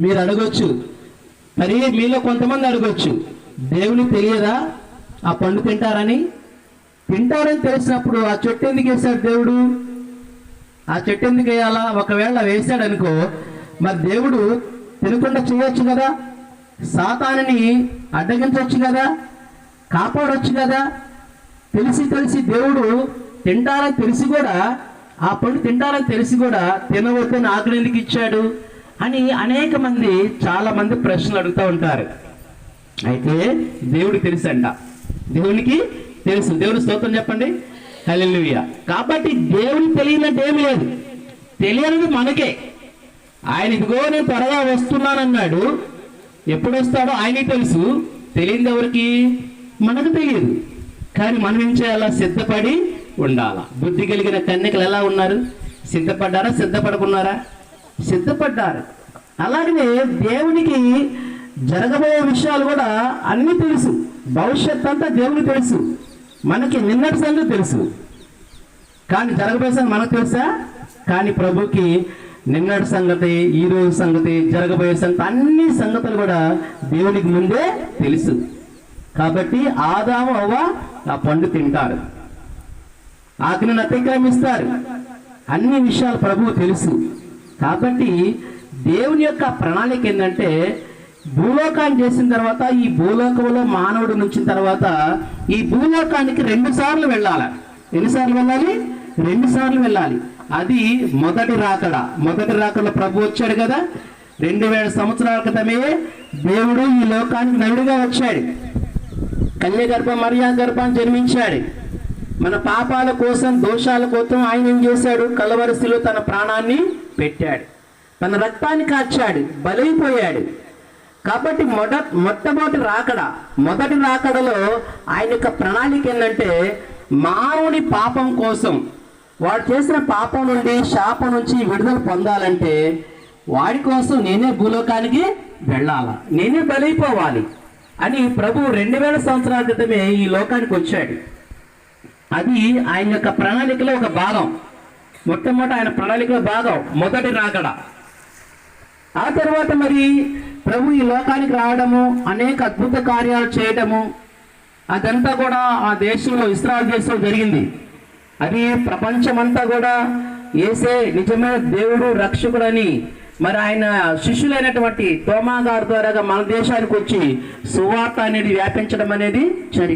మీరు అడగొచ్చు. మరి మీలో కొంతమంది అడగొచ్చు. దేవుని తెలియదా? ఆ పండు తింటారని? తింటారని తెలిసినప్పుడు ఆ చెట్టు ఎందుకు వేశాడు దేవుడు? ఆ చెట్టు ఎందుకు వేయాలా? ఒకవేళ వేశాడు అనుకో మరి దేవుడు తినకుండా చేయొచ్చు కదా? సాతానని అడ్డగించవచ్చు కదా? కాపాడొచ్చు కదా? తెలిసి తెలిసి దేవుడు తింటారని తెలిసి కూడా ఆ పండు తింటారని తెలిసి కూడా తినవద్దని ఆకలి ఎందుకు ఇచ్చాడు? అని అనేక మంది చాలా మంది ప్రశ్నలు అడుగుతూ ఉంటారు. అయితే దేవుడు తెలుసంట. దేవునికి తెలుసు. దేవుని స్తోత్రం చెప్పండి? హలెలుయ కాబట్టి దేవునికి తెలియనట్టు ఏమి లేదు. తెలియనిది మనకే. ఆయన ఇదిగో నేను త్వరగా వస్తున్నానన్నాడు. ఎప్పుడు వస్తాడో ఆయనకి తెలుసు. తెలియదు ఎవరికి? మనకు తెలియదు. కానీ మనం ఏం చేయాలా? సిద్ధపడి ఉండాలా. బుద్ధి కలిగిన కన్యకలు ఎలా ఉన్నారు? సిద్ధపడ్డారా? సిద్ధపడకున్నారా? సిద్ధపడ్డారు. అలాగనే దేవునికి జరగబోయే విషయాలు కూడా అన్నీ తెలుసు. భవిష్యత్ అంతా దేవునికి తెలుసు. మనకి నిన్నటి సంగతి తెలుసు. కానీ జరగబోయే సంగతి మనకు తెలుసా? కానీ ప్రభుకి నిన్నటి సంగతి ఈ రోజు సంగతి జరగబోయే సంగతి అన్ని సంగతులు కూడా దేవునికి ముందే తెలుసు. కాబట్టి ఆదాము అవ్వ ఆ పండు తింటారు. ఆజ్ఞను అతిక్రమిస్తారు. అన్ని విషయాలు ప్రభువు తెలుసు. కాబట్టి దేవుని యొక్క ప్రణాళిక ఏంటంటే భూలోకాన్ని చేసిన తర్వాత ఈ భూలోకంలో మానవుడు నుంచిన తర్వాత ఈ భూలోకానికి రెండు సార్లు వెళ్ళాలి. ఎన్నిసార్లు వెళ్ళాలి? రెండు సార్లు వెళ్ళాలి. అది మొదటి రాకడ. మొదటి రాకడలో ప్రభు వచ్చాడు కదా. రెండు వేల సంవత్సరాల క్రితమే దేవుడు ఈ లోకానికి నలుడుగా వచ్చాడు. కన్య గర్భ మరియా గర్భాన్ని జన్మించాడు. మన పాపాల కోసం దోషాల కోసం ఆయన ఏం చేశాడు? కలవరిసిలో తన ప్రాణాన్ని పెట్టాడు. తన రక్తాన్ని కాచాడు బలైపోయాడు. కాబట్టి మొద మొట్టమొదటి రాకడ మొదటి రాకడలో ఆయన యొక్క ప్రణాళిక ఏంటంటే మానవుని పాపం కోసం. వాడు చేసిన పాపం నుండి శాపం నుంచి విడుదల పొందాలంటే వాడి కోసం నేనే భూలోకానికి వెళ్ళాలా? నేనే బలైపోవాలి? అని ప్రభు రెండు వేల సంవత్సరాల క్రితమే ఈ లోకానికి వచ్చాడు. అది ఆయన యొక్క ప్రణాళికలో ఒక భాగం. మొట్టమొదటి ఆయన ప్రణాళికలో భాగం మొదటి రాకడ. ఆ తర్వాత మరి ప్రభు ఈ లోకానికి రావడము అనేక అద్భుత కార్యాలు చేయడము అదంతా కూడా ఆ దేశంలో ఇస్రాయల్ దేశంలో జరిగింది. అది ప్రపంచమంతా కూడా ఏసే నిజమైన దేవుడు రక్షకుడని మరి ఆయన శిష్యులైనటువంటి తోమా గారి ద్వారా మన దేశానికి వచ్చి సువార్త అనేది వ్యాపించడం అనేది జరిగింది.